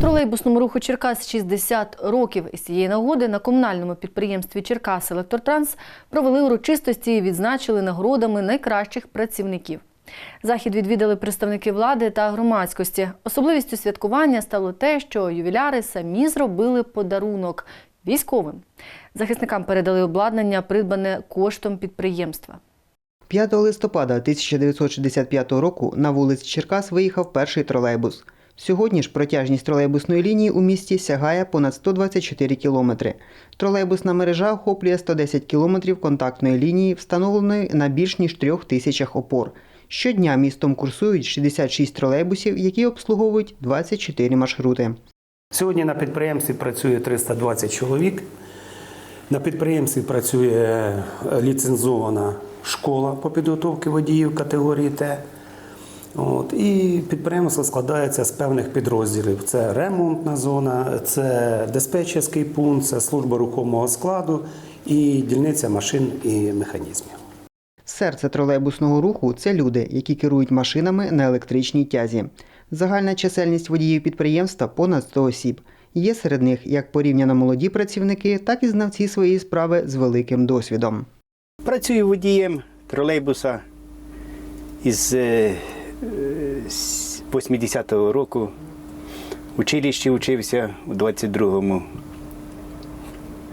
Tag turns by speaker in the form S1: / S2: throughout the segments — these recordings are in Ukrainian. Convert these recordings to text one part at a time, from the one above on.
S1: Тролейбусному руху Черкас 60 років. Із цієї нагоди на комунальному підприємстві Черкас Електротранс провели урочистості і відзначили нагородами найкращих працівників. Захід відвідали представники влади та громадськості. Особливістю святкування стало те, що ювіляри самі зробили подарунок військовим. Захисникам передали обладнання, придбане коштом підприємства.
S2: 5 листопада 1965 року на вулиці Черкас виїхав перший тролейбус. Сьогодні ж протяжність тролейбусної лінії у місті сягає понад 124 кілометри. Тролейбусна мережа охоплює 110 кілометрів контактної лінії, встановленої на більш ніж трьох тисячах опор. Щодня містом курсують 66 тролейбусів, які обслуговують 24 маршрути.
S3: Сьогодні на підприємстві працює 320 чоловік. На підприємстві працює е, ліцензована школа по підготовці водіїв категорії Т. От, і підприємство складається з певних підрозділів: це ремонтна зона, це диспетчерський пункт, це служба рухомого складу і дільниця машин і механізмів.
S2: Серце тролейбусного руху це люди, які керують машинами на електричній тязі. Загальна чисельність водіїв підприємства понад 100 осіб. Є серед них як порівняно молоді працівники, так і знавці своєї справи з великим досвідом.
S4: Працюю водієм тролейбуса із е, з 80-го року. В училищі учився у 22-му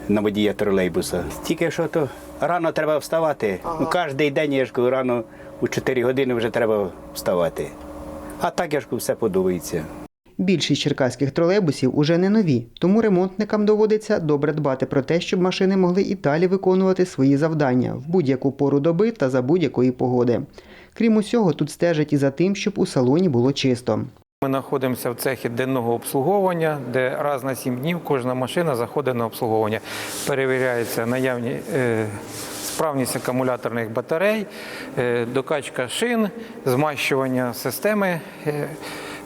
S4: на водія тролейбуса. Тільки що то рано треба вставати. Ну, кожен день я ж кажу, рано у 4 години вже треба вставати. А так я ж кажу, все подобається.
S2: Більшість черкаських тролейбусів уже не нові, тому ремонтникам доводиться добре дбати про те, щоб машини могли і далі виконувати свої завдання в будь-яку пору доби та за будь-якої погоди. Крім усього, тут стежать і за тим, щоб у салоні було чисто.
S5: Ми знаходимося в цехі денного обслуговування, де раз на сім днів кожна машина заходить на обслуговування. Перевіряється наявні е, справність акумуляторних батарей, е, докачка шин, змащування системи, е,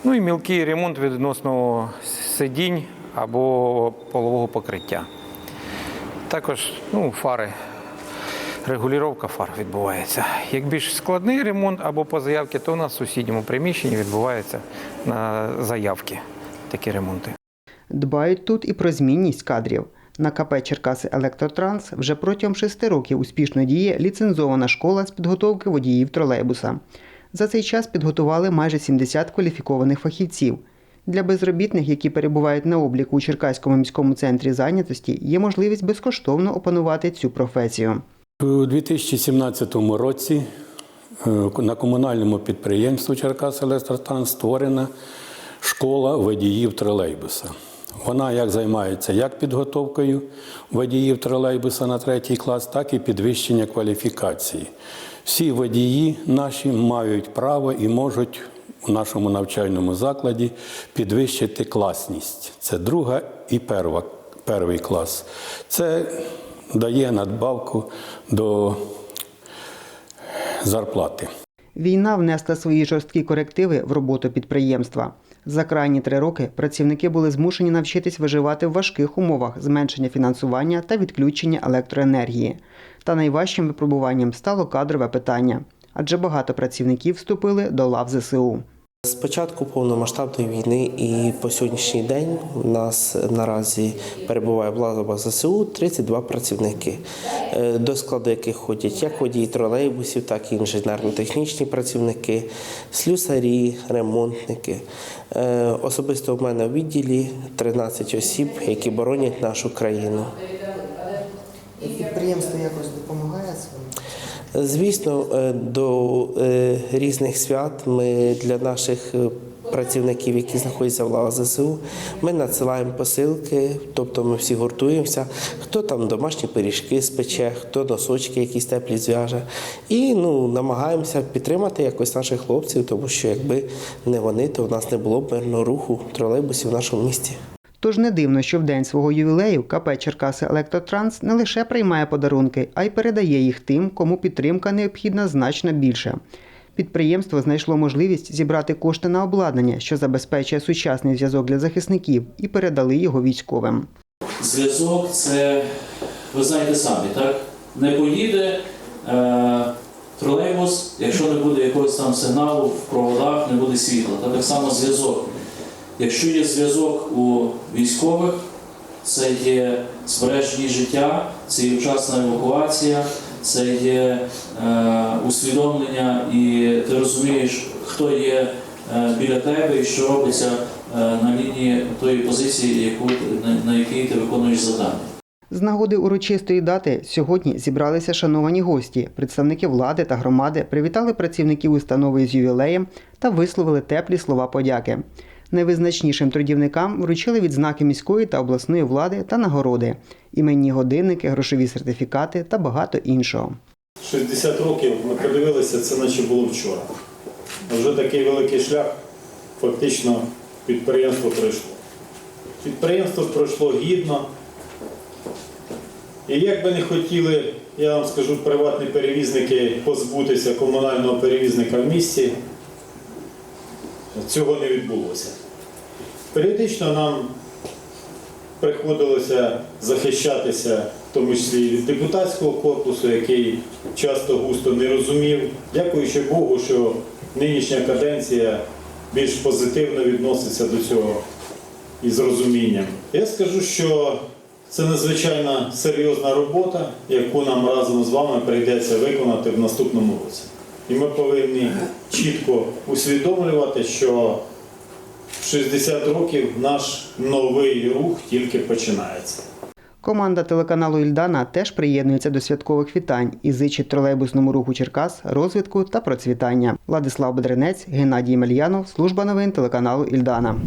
S5: ну і мілкий ремонт відносно сидінь або полового покриття. Також ну, фари. Регулювання фар відбувається. Як більш складний ремонт або по заявці, то у нас в сусідньому приміщенні відбувається на заявки такі ремонти.
S2: Дбають тут і про змінність кадрів. На КП Черкаси Електротранс вже протягом шести років успішно діє ліцензована школа з підготовки водіїв тролейбуса. За цей час підготували майже 70 кваліфікованих фахівців. Для безробітних, які перебувають на обліку у Черкаському міському центрі зайнятості, є можливість безкоштовно опанувати цю професію.
S6: У 2017 році е, на комунальному підприємстві Черкас Електротан створена школа водіїв тролейбуса. Вона як займається як підготовкою водіїв тролейбуса на третій клас, так і підвищення кваліфікації. Всі водії наші мають право і можуть у нашому навчальному закладі підвищити класність. Це друга і перва, перший клас. Це дає надбавку до зарплати.
S2: Війна внесла свої жорсткі корективи в роботу підприємства. За крайні три роки працівники були змушені навчитись виживати в важких умовах зменшення фінансування та відключення електроенергії. Та найважчим випробуванням стало кадрове питання, адже багато працівників вступили до лав ЗСУ.
S7: З початку повномасштабної війни і по сьогоднішній день у нас наразі перебуває в лазовах ЗСУ 32 працівники, е, до складу яких ходять як водії тролейбусів, так і інженерно-технічні працівники, слюсарі, ремонтники. Е, Особисто в мене в відділі 13 осіб, які боронять нашу країну.
S2: Підприємство якось?
S7: Звісно, е, до е, різних свят ми для наших е, працівників, які знаходяться в лавах ЗСУ, ми надсилаємо посилки, тобто ми всі гуртуємося. Хто там домашні пиріжки спече, хто носочки якісь теплі зв'яже. І ну, намагаємося підтримати якось наших хлопців, тому що якби не вони, то в нас не було б мирного руху тролейбусів в нашому місті.
S2: Тож не дивно, що в день свого ювілею КП Черкаси Електротранс не лише приймає подарунки, а й передає їх тим, кому підтримка необхідна значно більше. Підприємство знайшло можливість зібрати кошти на обладнання, що забезпечує сучасний зв'язок для захисників, і передали його військовим.
S8: Зв'язок це, ви знаєте самі, так? Не поїде е, тролейбус, якщо не буде якогось там сигналу в проводах, не буде світла. Та так само зв'язок. Якщо є зв'язок у військових, це є збереження життя, це є вчасна евакуація, це є е, усвідомлення, і ти розумієш, хто є е, біля тебе і що робиться е, на лінії тої позиції, яку на, на якій ти виконуєш завдання.
S2: З нагоди урочистої дати сьогодні зібралися шановані гості. Представники влади та громади привітали працівників установи з ювілеєм та висловили теплі слова подяки. Найвизначнішим трудівникам вручили відзнаки міської та обласної влади та нагороди, іменні годинники, грошові сертифікати та багато іншого.
S9: 60 років ми подивилися, це наче було вчора. Вже такий великий шлях фактично підприємство пройшло. Підприємство пройшло гідно. І як би не хотіли, я вам скажу, приватні перевізники позбутися комунального перевізника в місті, цього не відбулося. Періодично нам приходилося захищатися, в тому числі і від депутатського корпусу, який часто густо не розумів. Дякуючи Богу, що нинішня каденція більш позитивно відноситься до цього і з розумінням. Я скажу, що це надзвичайно серйозна робота, яку нам разом з вами прийдеться виконати в наступному році. І ми повинні чітко усвідомлювати, що в 60 років наш новий рух тільки починається.
S2: Команда телеканалу Ільдана теж приєднується до святкових вітань і зичить тролейбусному руху Черкас розвитку та процвітання. Владислав Бедренець, Геннадій Мельянов, служба новин телеканалу Ільдана.